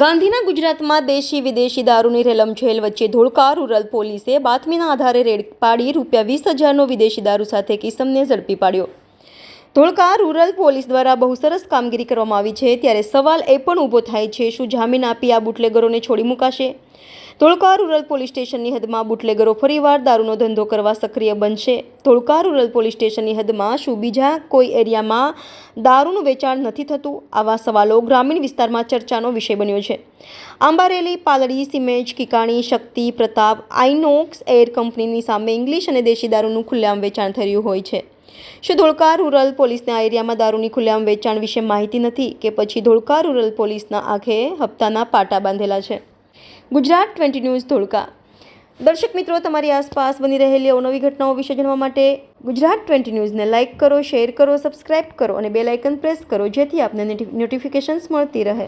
ગાંધીના ગુજરાતમાં દેશી વિદેશી દારૂની રેલમછેલ વચ્ચે ધોળકા રૂરલ પોલીસે બાતમીના આધારે રેડ પાડી રૂપિયા વીસ હજારનો વિદેશી દારૂ સાથે કિસમને ઝડપી પાડ્યો. ધોળકા રૂરલ પોલીસ દ્વારા બહુ સરસ કામગીરી કરવામાં આવી છે. ત્યારે સવાલ એ પણ ઊભો થાય છે, શું જામીન આપી આ બુટલેગરોને છોડી મુકાશે? ધોળકા રૂરલ પોલીસ સ્ટેશનની હદમાં બુટલેગરો ફરીવાર દારૂનો ધંધો કરવા સક્રિય બનશે. ધોળકા રૂરલ પોલીસ સ્ટેશનની હદમાં શું બીજા કોઈ એરિયામાં દારૂનું વેચાણ નથી થતું? આવા સવાલો ગ્રામીણ વિસ્તારમાં ચર્ચાનો વિષય બન્યો છે. આંબારેલી પાલડી સિમેજ કિકાણી, શક્તિ, પ્રતાપ આઇનોક્સ એર કંપનીની સામે ઇંગ્લિશ અને દેશી દારૂનું ખુલ્લેઆમ વેચાણ રહ્યું હોય છે. શું ધોળકા રૂરલ પોલીસને આ એરિયામાં દારૂની ખુલ્લેઆમ વેચાણ વિશે માહિતી નથી કે પછી ધોળકા રૂરલ પોલીસના આંખે હપ્તાના પાટા બાંધેલા છે. Gujarat twenty news Dholka. દર્શક મિત્રો, તમારી આસપાસ બની રહેલી અવનવી ઘટનાઓ વિશે જાણવા માટે ગુજરાત ટ્વેન્ટી ન્યૂઝને લાઇક કરો, શેર કરો, સબસ્ક્રાઇબ કરો અને બેલ આઇકન પ્રેસ કરો જેથી આપને નોટિફિકેશન્સ મળતી રહે.